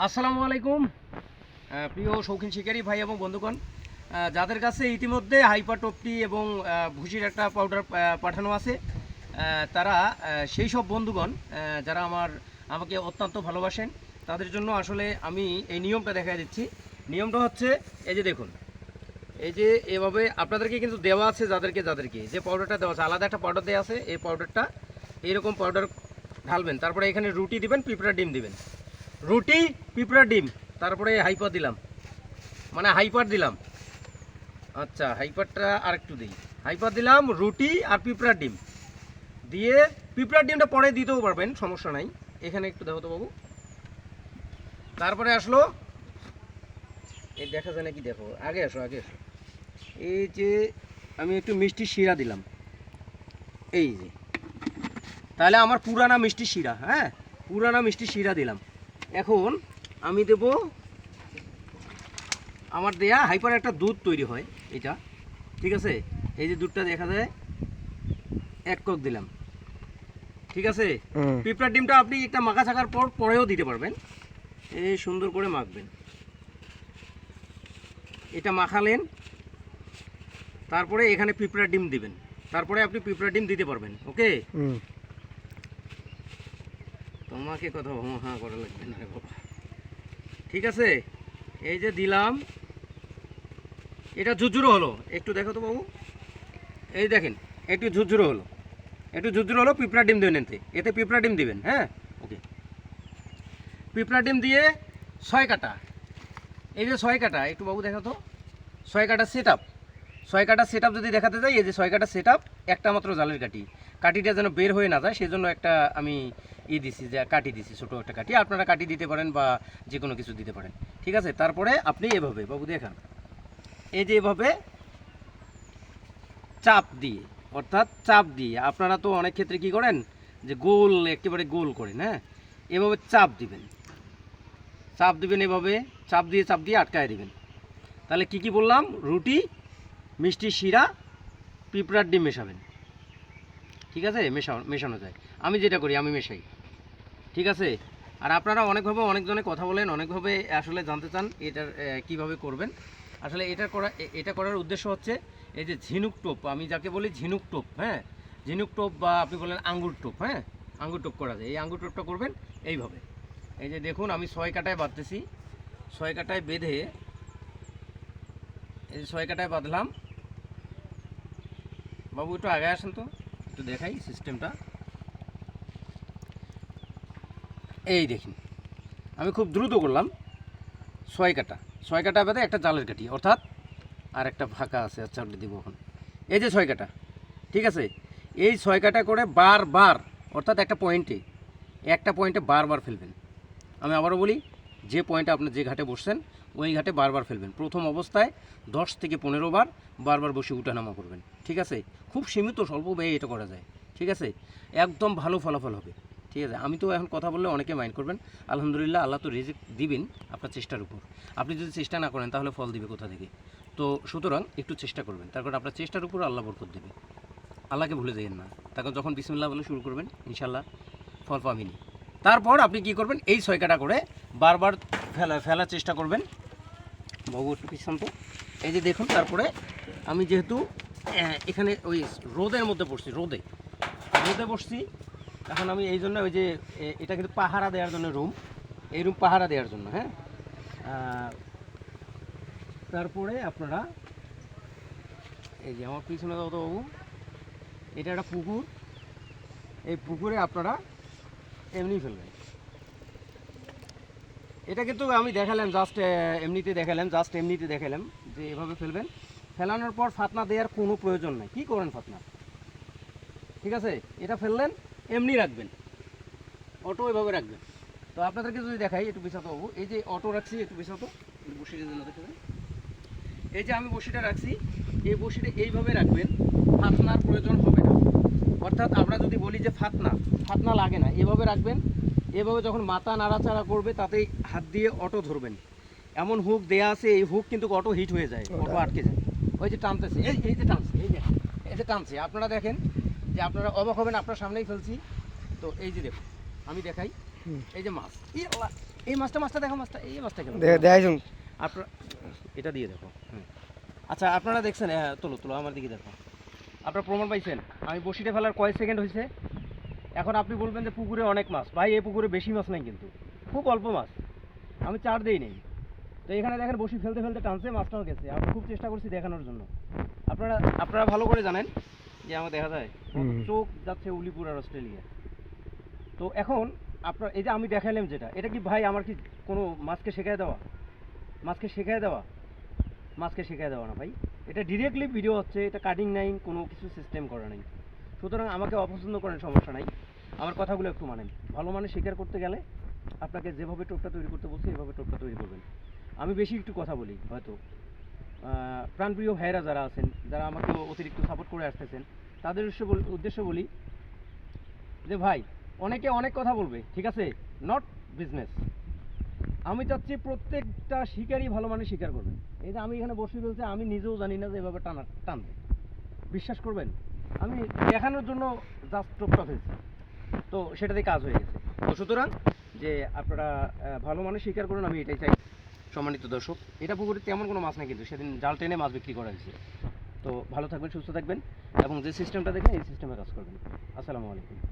আসসালামু আলাইকুম। প্রিয় শৌখিন শিকারী ভাই এবং বন্ধুগণ যাদের কাছে ইতিমধ্যে হাইপার টপটি এবং ভুসির একটা পাউডার পাঠানো আছে তারা সেই সব বন্ধুগণ যারা আমার, আমাকে অত্যন্ত ভালোবাসেন, তাদের জন্য আসলে আমি এই নিয়মটা দেখা দিচ্ছি। নিয়মটা হচ্ছে, এই যে দেখুন, এই যে এভাবে আপনাদেরকে কিন্তু দেওয়া আছে, যাদেরকে যাদেরকে। যে পাউডারটা দেওয়া আছে, আলাদা একটা পাউডার দেওয়া আছে, এই পাউডারটা এইরকম পাউডার ঢালবেন, তারপরে এখানে রুটি দিবেন পিঁপড়া ডিম দিবেন। রুটি পিঁপড়া ডিম। তারপরে হাইপার দিলাম। মানে হাইপার দিলাম। আচ্ছা হাইপারটা আর একটু দিই। হাইপার দিলাম রুটি আর পিঁপড়ার ডিম। দিয়ে পিঁপড়ার ডিমটা পরে দিতেও পারবেন, সমস্যা নাই। এখানে একটু দেখো তো বাবু। তারপরে আসলো। এই দেখা যায় নাকি? দেখো। আগে আসো আগে আসো। এই যে আমি একটু মিষ্টি শিরা দিলাম। এই যে। তাহলে আমার পুরানা মিষ্টি শিরা হ্যাঁ? পুরানা মিষ্টি শিরা দিলাম। এখন আমি দেব আমার দেয়া হাইপার একটা দুধ তৈরি হয় এটা ঠিক আছে? এই যে দুধটা দেখা যায় এক কক দিলাম ঠিক আছে? পিঁপড়ার ডিমটা আপনি একটা মাখা থাকার পর পরেও দিতে পারবেন এই সুন্দর করে মাখবেন। এটা মাখালেন তারপরে এখানে পিঁপড়ার ডিম দিবেন তারপরে আপনি পিঁপড়ার ডিম দিতে পারবেন ওকে? তোমাকে কথা হ্যাঁ করা লাগবে না বাবা। ঠিক আছে? এই যে দিলাম। এটা ঝুরঝুরো হলো। একটু দেখো তো বাবু। এই দেখেন, একটু ঝুরঝুরো হলো। একটু ঝুরঝুরো হলো পিঁপড়া ডিম দেবেন এতে। এতে পিঁপড়া ডিম দিবেন হ্যাঁ? ওকে পিঁপড়া ডিম দিয়ে ছয় কাটা। এই যে ছয় কাটা, একটু বাবু দেখো তো। ছয় কাটা সেট আপ ছয় কাটা সেট যদি দেখাতে যাই, এই যে ছয় কাটা সেট একটা মাত্র জালের কাঠি। কাঠিটা যেন বের হয়ে না যায়, সেজন্য একটা আমি ই দিছি, যে কাটি দিছি, ছোটো একটা কাঠি। আপনারা কাটি দিতে পারেন বা যে কোনো কিছু দিতে পারেন। ঠিক আছে? তারপরে আপনি এভাবে, বাবু দেখান। এই যে এভাবে চাপ দিয়ে, অর্থাৎ চাপ দিয়ে, আপনারা তো অনেক ক্ষেত্রে কি করেন? যে গোল, একেবারে গোল করেন হ্যাঁ? এভাবে চাপ দিবেন। চাপ দিবেন এভাবে, চাপ দিয়ে চাপ দিয়ে আটকায় দিবেন। তাহলে কি কি বললাম? রুটি, মিষ্টি শিরা, পিঁপড়ার ডিম মেশাবেন। ঠিক আছে? মেশা মেশানো যায়। আমি যেটা করি, আমি মেশাই। ঠিক আছে? আর আপনারা অনেকভাবে অনেকজনে কথা বলেন, অনেকভাবে আসলে জানতে চান এটার কীভাবে করবেন। আসলে এটা করা এটা করার উদ্দেশ্য হচ্ছে, এই যে ঝিনুক টোপ, আমি যাকে বলি ঝিনুক টোপ হ্যাঁ? ঝিনুক টোপ বা আপনি বলেন আঙ্গুর টোপ হ্যাঁ? আঙ্গুর টোপ করা যায়। এই আঙ্গুর টোপটা করবেন এইভাবে। এই যে দেখুন, আমি ছয় কাটায় বাঁধতেছি। ছয় কাটায় বেঁধে, এই যে ছয় কাটায় বাঁধলাম। বাবু একটু আগে আসেন তো। একটু দেখাই সিস্টেমটা। এই দেখুন, আমি খুব দ্রুত করলাম ছয় কাটা। ছয় কাটা বেঁধে একটা জালের কাঠি, অর্থাৎ আর একটা ফাঁকা আছে আচ্ছা ওটা দিব এখন। এই যে ছয় কাটা, ঠিক আছে? এই ছয় কাটা করে বারবার, অর্থাৎ একটা পয়েন্টে একটা পয়েন্টে বারবার ফেলবেন। আমি আবারও বলি, যে পয়েন্টে আপনি যে ঘাটে বসছেন ওই ঘাটে বারবার ফেলবেন। প্রথম অবস্থায় দশ থেকে পনেরো বার বারবার বসে উঠানামা করবেন। ঠিক আছে? খুব সীমিত, স্বল্প ব্যয়ে এটা করা যায়। ঠিক আছে? একদম ভালো ফলাফল হবে। ঠিক আছে? আমি তো এখন কথা বললে অনেকে মাইন্ড করবেন। আলহামদুলিল্লাহ আল্লাহ তো রিজিক দিবেন আপনার চেষ্টার উপর। আপনি যদি চেষ্টা না করেন, তাহলে ফল দিবে কোথা থেকে? তো সুতরাং একটু চেষ্টা করবেন। তারপর আপনার চেষ্টার উপর আল্লাহ বরকত দেবে। আল্লাহকে ভুলে যাইয়েন না। তারপর যখন বিসমিল্লাহ বলে শুরু করবেন ইনশাল্লাহ ফল পাবেনি তারপর আপনি কি করবেন? এই ছয় কাটা করে বারবার ফেলা, ফেলার চেষ্টা করবেন। বাবু একটু পিছন তো এই যে দেখুন, তারপরে আমি যেহেতু এখানে ওই রোদের মধ্যে পড়ছি, রোদে। রোদে বসছি, এখন আমি এই জন্য ওই যে এটা কিন্তু পাহারা দেওয়ার জন্য রুম এই রুম পাহারা দেওয়ার জন্য হ্যাঁ? তারপরে আপনারা, এই যে আমার পিছনে দাও বাবু, এটা একটা পুকুর। এই পুকুরে আপনারা এমনি ফেলবেন। এটা কিন্তু আমি দেখালাম জাস্ট এমনিতে দেখালাম জাস্ট এমনিতে দেখালাম যে এভাবে ফেলবেন। ফেলানোর পর ফাতনা দেওয়ার কোনো প্রয়োজন নাই। কি করেন ফাতনা? ঠিক আছে? এটা ফেললেন, এমনি রাখবেন। অটো এভাবে রাখবেন। তো আপনাদেরকে যদি দেখাই, একটু বিশাত বাবু, এই যে অটো রাখছি, একটু বিশাত বসিটা দিলে দেখাবেন এই যে আমি বসিটা রাখছি, এই বসিটা এইভাবে রাখবেন, ফাতনার প্রয়োজন হবে না। অর্থাৎ আমরা যদি বলি যে ফাতনা ফাতনা লাগে না, এভাবে রাখবেন এভাবে যখন মাথা নাড়াচাড়া করবে তাতেই হাত দিয়ে অটো ধরবেন। এমন হুক দেয়া আছে এই হুক কিন্তু অটো হিট হয়ে যায় অটো আটকে যায়। ওই যে টানতেছে এই এই যে টানছে এই যে এই যে টানছে। আপনারা দেখেন যে আপনারা অবাক হবেন আপনার সামনেই ফেলছি। তো এই যে দেখুন আমি দেখাই। এই যে মাছ। এই মাছটা মাছটা দেখো মাছটা এই মাছটা কেন? দেখাইছুন আপনার এটা দিয়ে দেখো আচ্ছা আপনারা দেখছেন হ্যাঁ তোলো তোলো আমার দিকে দেখো। আপনারা প্রমাণ পাইছেন? আমি বসিটা ফেলার কয় সেকেন্ড হয়েছে এখন আপনি বলবেন যে পুকুরে অনেক মাছ। ভাই এই পুকুরে বেশি মাছ নেই কিন্তু। খুব অল্প মাছ। আমি চার দেই নেই। তো এখানে দেখেন বসি ফেলতে ফেলতে টানছে মাছটাও গেছে। আমি খুব চেষ্টা করছি দেখানোর জন্য। আপনারা আপনারা ভালো করে জানেন যে আমার দেখা যায় চোখ যাচ্ছে উলিপুর আর অস্ট্রেলিয়া। তো এখন আপনার এই যে আমি দেখালাম যেটা এটা কি ভাই আমার কি কোনো মাছকে শেখায় দেওয়া? মাছকে শেখায় দেওয়া? মাছকে শেখায় দেওয়া না ভাই। এটা ডিরেক্টলি ভিডিও হচ্ছে এটা কাটিং নাই কোনো কিছু সিস্টেম করা নেই। সুতরাং আমাকে অপছন্দ করেন, সমস্যা নাই। আমার কথাগুলো একটু মানেন। ভালো মানে স্বীকার করতে গেলে আপনাকে যেভাবে টোপটা তৈরি করতে বলছি, এভাবে টোপটা তৈরি করবেন। আমি বেশি একটু কথা বলি, হয়তো। প্রাণপ্রিয় ভাইরা যারা আছেন, যারা আমাকে অতিরিক্ত সাপোর্ট করে আসতেছেন, তাদের উদ্দেশ্য বলি যে, ভাই, অনেকে অনেক কথা বলবে, ঠিক আছে? নট বিজনেস আমি চাচ্ছি প্রত্যেকটা শিকারই ভালো মানে স্বীকার করবেন। এই যে আমি এখানে বসে বলতে আমি নিজেও জানি না যে এভাবে টানা টানবে। বিশ্বাস করবেন? আমি দেখানোর জন্য জাস্ট টোপটা হয়েছি। তো সেটাতেই কাজ হয়ে গেছে। তো সুতরাং যে আপনারা ভালো মানে স্বীকার করুন, আমি এটাই চাই। সম্মানিত দর্শক, এটা পুকুরে তেমন কোনো মাছ নেই কিন্তু, সেদিন জাল টেনে মাছ বিক্রি করা হয়েছে। তো ভালো থাকবেন, সুস্থ থাকবেন, এবং যে সিস্টেমটা দেখবেন, এই সিস্টেমে কাজ করবেন। আসসালামু আলাইকুম।